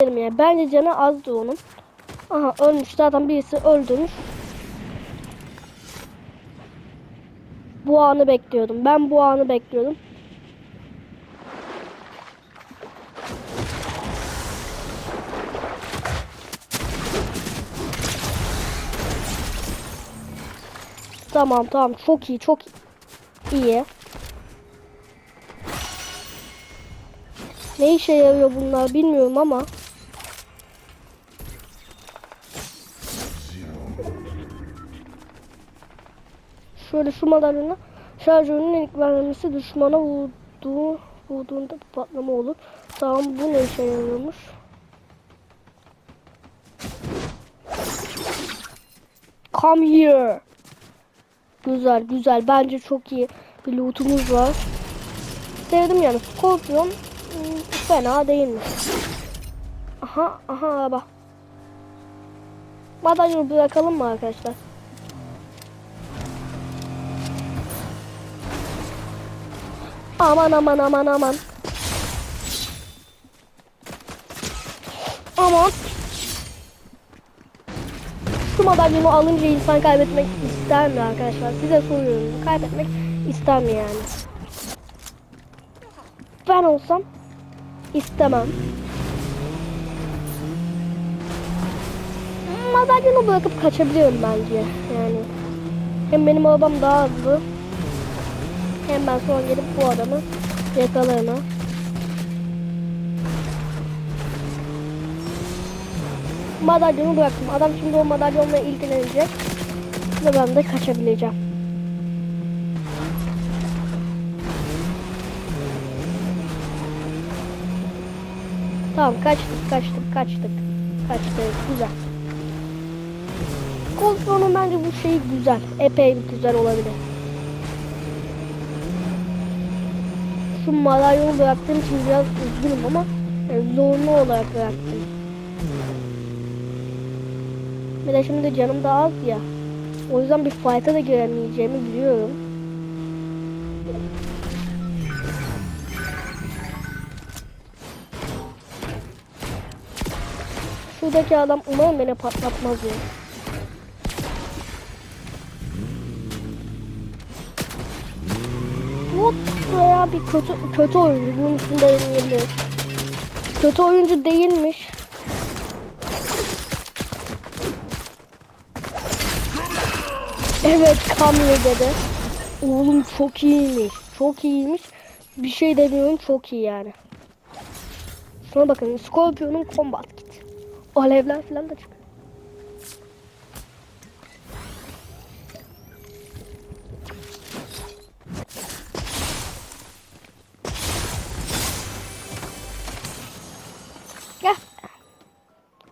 Dedim ya. Bence canı azdı onun. Aha ölmüş zaten birisi öldürmüş. Bu anı bekliyordum. Ben bu anı bekliyordum. Tamam tamam çok iyi çok iyi. Ne işe yarıyor bunlar bilmiyorum ama. Madalyona şarjörünün ilk vermesi düşmana vurduğu, vurduğunda bir patlama olur. Tamam bu ne işe yarıyormuş? Come here. Güzel güzel bence çok iyi bir lootumuz var. Sevdim yani Scorpion hmm, fena değilmiş. Aha aha araba. Madalyonu bırakalım mı arkadaşlar? Aman aman aman aman. Aman. Şu madalyonu alınca insan kaybetmek ister mi arkadaşlar? Size soruyorum. Kaybetmek ister mi yani? Ben olsam istemem. Madalyonu bırakıp kaçabiliyorum bence. Yani hem benim arabam daha hızlı. Hem ben sonra gelip bu adamı yakalarım. Madalyonu bıraktım. Adam şimdi o madalyonla ilgilenecek. Ve ben de kaçabileceğim. Tamam kaçtık kaçtık kaçtık. Kaçtık güzel. Kontrolün bence bu şey güzel. Epey güzel olabilir. Şu madalyonu bıraktığım için biraz üzgünüm ama yani zorunlu olarak bıraktım. Bir de şimdi canım da az ya. O yüzden bir fight'a da giremeyeceğimi biliyorum. Şuradaki adam umarım beni patlatmaz ya. Ya bir kötü kötü oyuncu bunun üstünde yenilir. Kötü oyuncu değilmiş. Evet Kamil dedi. Oğlum çok iyiymiş. Çok iyiymiş. Bir şey demiyorum çok iyi yani. Şuna bakın Scorpion'un combat kit. Alevler falan da çıkıyor.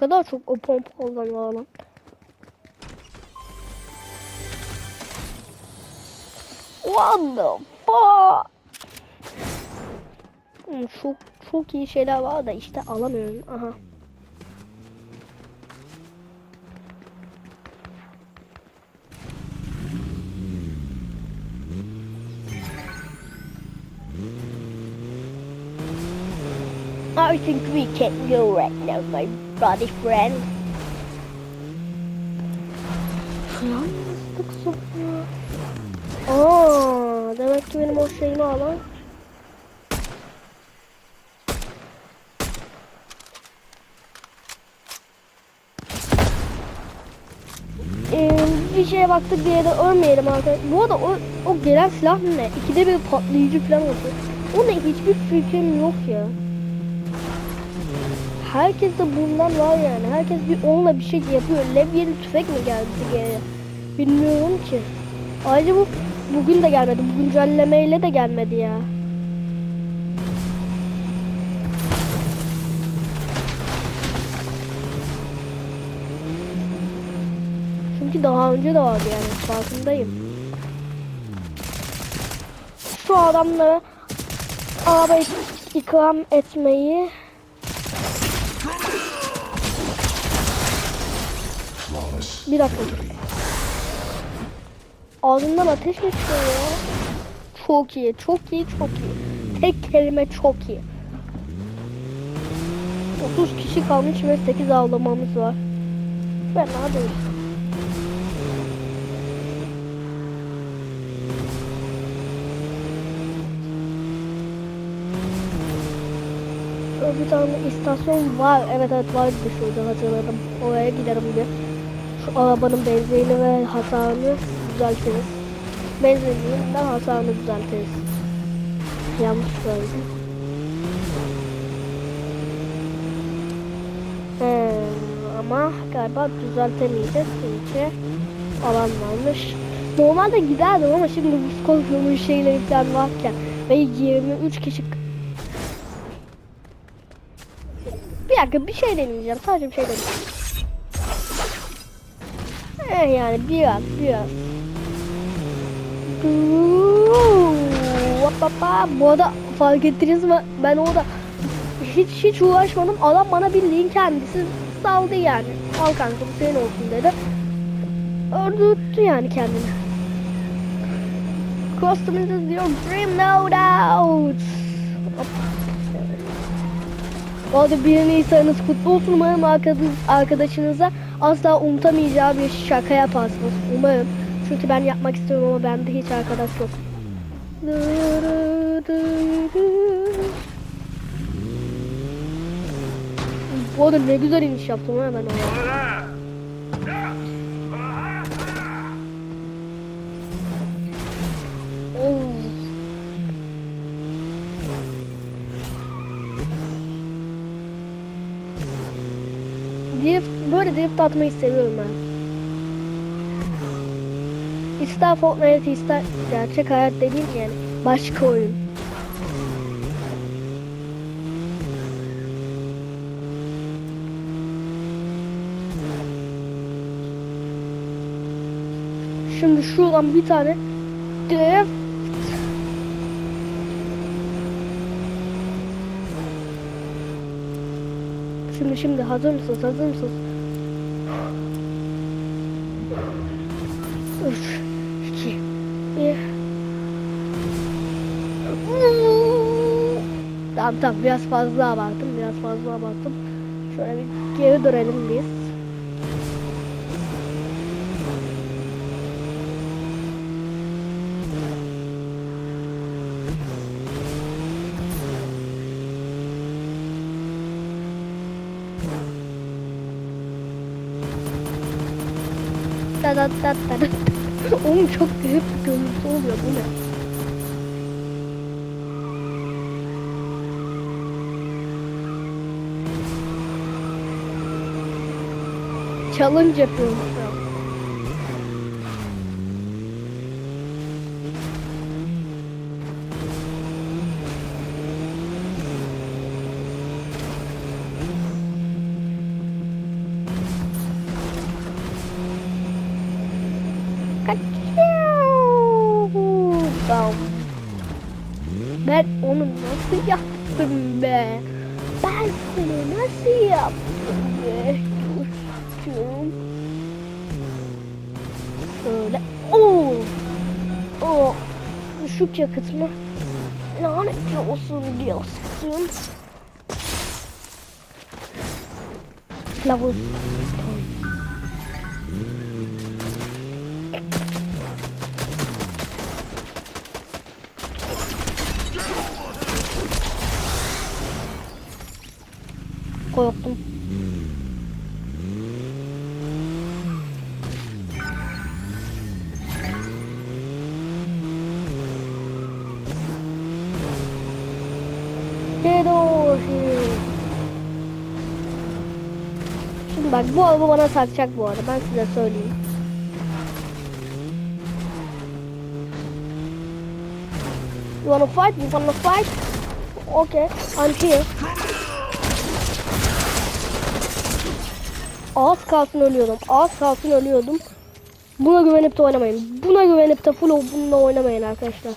Kadar çok o pompa kullanıyor lan. What the fuck? Hmm, çok çok iyi şeyler var da işte alamıyorum. Aha. I think we can go right now, my buddy friend. Yazdık sonra. Aa, demek ki benim o şeyimi alan. Ee, bir şeye baktık bir yere ölmeyelim arkadaşlar. Bu arada o, o gelen silah ne? İkide bir patlayıcı falan atıyor. O ne hiçbir fikrim yok ya. Herkes de bundan var yani. Herkes bir onunla bir şey yapıyor. Levyeli tüfek mi geldi geri? Bilmiyorum ki. Ayrıca bu bugün de gelmedi. Bu güncellemeyle de gelmedi ya. Çünkü daha önce de vardı yani farkındayım. Şu adamlara araba ikram etmeyi Bir dakika. Ağzından ateş çıkıyor ya? Çok iyi, çok iyi, çok iyi. Tek kelime çok iyi. 30 kişi kalmış ve 8 avlamamız var. Fena değil. Şöyle bir tane istasyon var. Evet evet vardı şurada hatırladım. Oraya giderim bir. Arabanın benzinini ve hasarını düzeltiriz. Benzinini de hasarını düzeltiriz. Yanlış söyledim. Ee, ama galiba düzeltemeyeceğiz çünkü alan varmış. Normalde giderdim ama şimdi bu Scorpion'un şeyleri falan varken ve 23 kişi Bir dakika bir şey deneyeceğim. Sadece bir şey deneyeceğim. Eh yani biraz biraz. Bu arada fark ettiniz mi? Ben orada hiç hiç uğraşmadım. Adam bana bildiğin kendisi saldı yani. Al kanka bu senin olsun dedi. Öldürttü yani kendini. Customers is your dream no doubt. Bu arada 1 Nisan'ınız kutlu olsun. Umarım arkadaş- arkadaşınıza asla unutamayacağı bir şaka yaparsınız. Umarım. Çünkü ben yapmak istiyorum ama bende hiç arkadaş yok. Bu arada ne güzel iniş yaptım ha ben oraya. Oh. Drift, böyle drift atmayı seviyorum ben. İster Fortnite ister gerçek hayat dediğim yani başka oyun. Şimdi şuradan bir tane drift Şimdi şimdi. Hazır mısınız? Hazır mısınız? 3 2 1 Tamam tamam. Biraz fazla abarttım biraz fazla abarttım. Şöyle bir geri dönelim biz Da da da. Oğlum çok garip bir görüntü oluyor bu ne? Challenge yapıyorum Ben seni nasıl yaptım be? Coşkum. Şöyle. Oo. Oo. Düşük yakıt mı? Lanetli olsun diyorsun. Lavuz. Korktum. Şimdi bak bu araba bana sarkacak bu arada ben size söyleyeyim. You wanna fight? You wanna fight? Okay, I'm here. Az kalsın ölüyordum. Az kalsın ölüyordum. Buna güvenip de oynamayın. Buna güvenip de full bununla oynamayın arkadaşlar.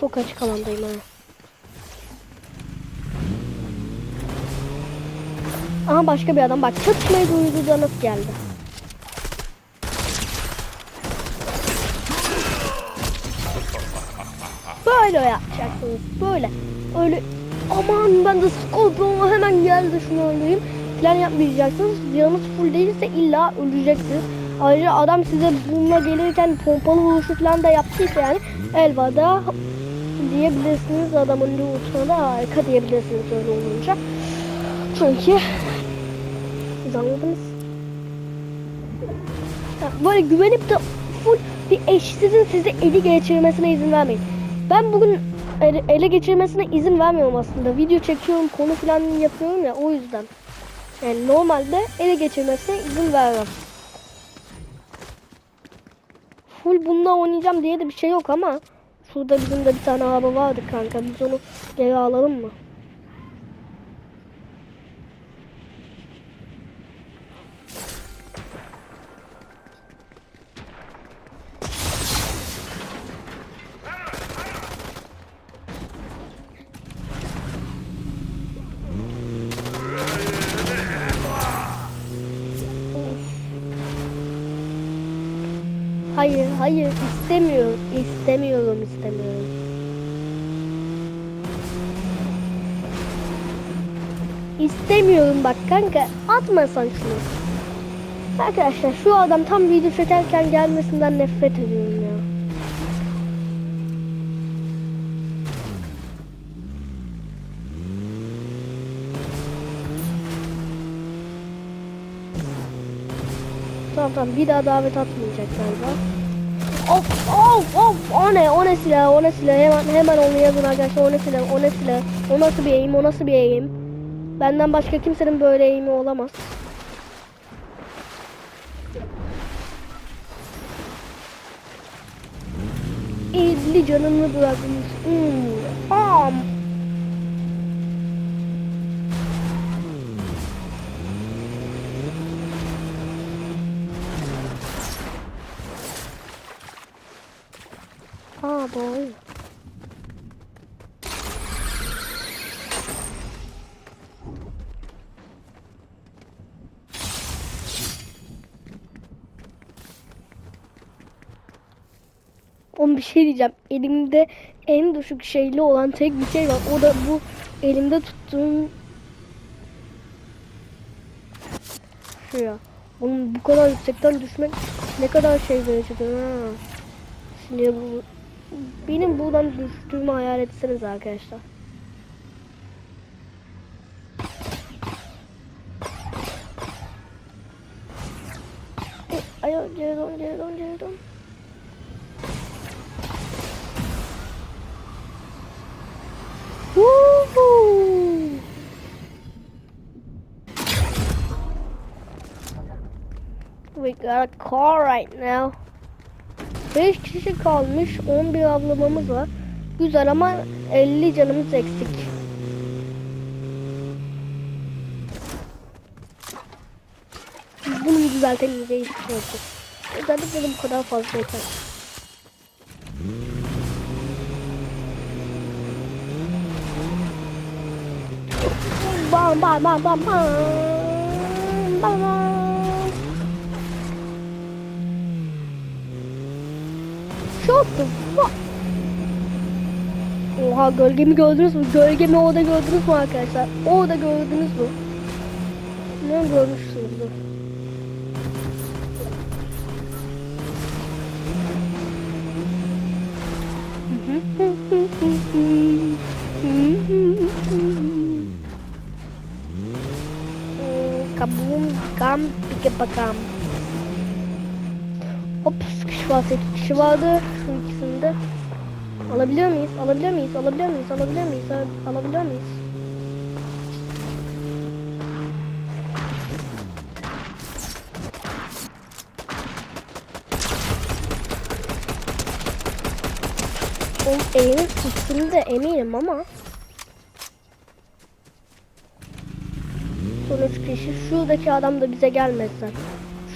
Çok açık alandayım ha. Aha başka bir adam bak çatışmayı nasıl geldi. Böyle yapacaksınız. Böyle. Öyle aman ben de Scorpion'a hemen geldi şunu öldüreyim. Falan yapmayacaksınız. Canınız full değilse illa öleceksiniz. Ayrıca adam size bununla gelirken pompalı vuruşu falan da yaptıysa yani elveda diyebilirsiniz. Adamın lootuna da harika diyebilirsiniz öyle olunca. Çünkü siz Böyle güvenip de full bir eşsizin sizi eli geçirmesine izin vermeyin. Ben bugün ele, geçirmesine izin vermiyorum aslında. Video çekiyorum, konu falan yapıyorum ya o yüzden. Yani normalde ele geçirmesine izin vermem. Full bununla oynayacağım diye de bir şey yok ama şurada bizim de bir tane araba vardı kanka. Biz onu geri alalım mı? Hayır, istemiyorum. İstemiyorum, istemiyorum. İstemiyorum bak kanka. Atmasan şunu. Arkadaşlar şu adam tam video çekerken gelmesinden nefret ediyorum ya. Tamam tamam bir daha davet atmayacak galiba. Of of of o ne o ne silah o ne silah hemen hemen onu yazın arkadaşlar o ne silah o ne silah o nasıl bir eğim o nasıl bir eğim benden başka kimsenin böyle eğimi olamaz. Elli canını bırakmış. Hmm. Am. Aa boy. Oğlum bir şey diyeceğim. Elimde en düşük şeyli olan tek bir şey var. O da bu elimde tuttuğum şu ya. Oğlum bu kadar yüksekten düşmek ne kadar şey verecektir ha. Şimdi bu benim buradan düştüğümü hayal etseniz arkadaşlar. Ay geri dön geri dön geri dön. We got a car right now. 5 kişi kalmış. 11 avlamamız var. Güzel ama 50 canımız eksik. Bunu düzeltelim diye şey yok. Özellikle bu kadar fazla yeter. Bam bam bam bam bam. Bam bam. The fuck. Oha gölgemi gördünüz mü? Gölgemi orada gördünüz mü arkadaşlar? Orada gördünüz mü? Ne görmüşsünüzdür? Kabum gam pike bakam. Hop sıkış var 8 kişi vardı. Şu ikisinde. Alabiliyor muyuz? Alabiliyor muyuz? Alabiliyor muyuz? Alabiliyor muyuz? Al- Alabiliyor muyuz? Oğlum elimin üstünde eminim ama Son kişi şuradaki adam da bize gelmezse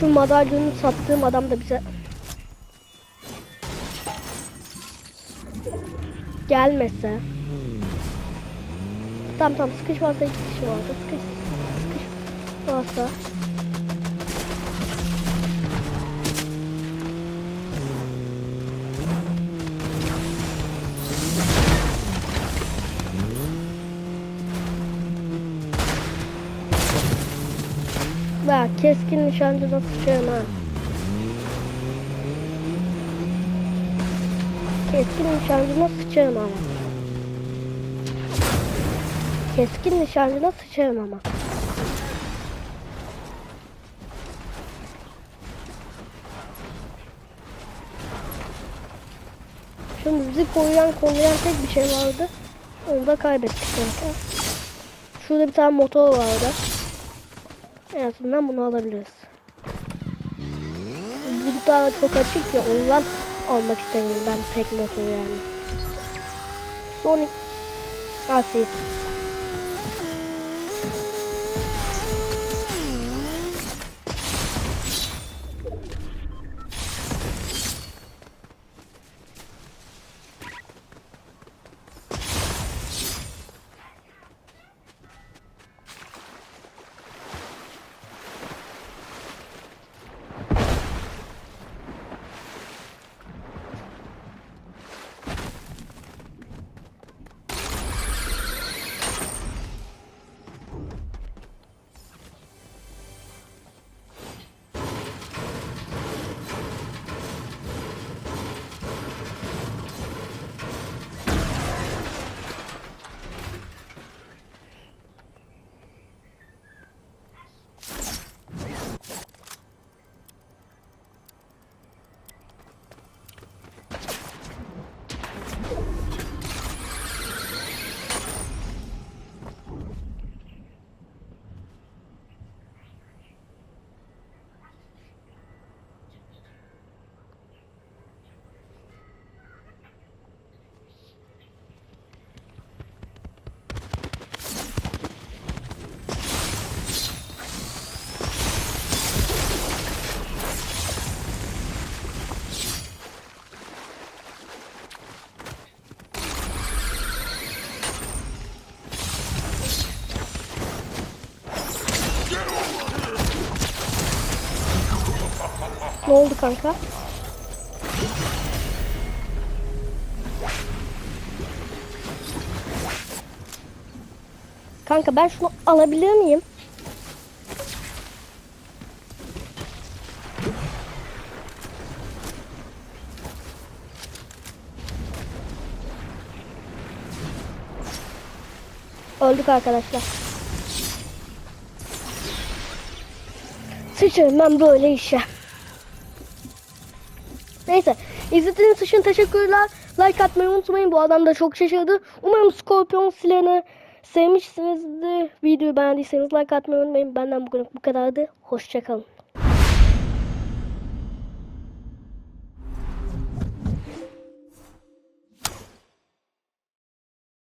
Şu madalyonu sattığım adam da bize gelmese. Tamam tamam sıkışmazsa iki kişi vardı. Sıkış, sıkışmazsa. Bak keskin nişancı da sıçıyorum ha. Keskin nişancı nasıl sıçarım ama. Keskin nişancına sıçarım ama. Şimdi bizi koruyan koruyan tek bir şey vardı. Onu da kaybettik kanka. Şurada bir tane motor vardı. En azından bunu alabiliriz. Bu daha çok açık ya ondan almak istemiyorum ben tek motor yani. Pun 是 kanka? Kanka ben şunu alabilir miyim? Öldük arkadaşlar. Sıçarım böyle işe. Neyse. İzlediğiniz için teşekkürler. Like atmayı unutmayın. Bu adam da çok şaşırdı. Umarım Scorpion silahını sevmişsinizdir. Videoyu beğendiyseniz like atmayı unutmayın. Benden bugün bu kadardı. Hoşçakalın.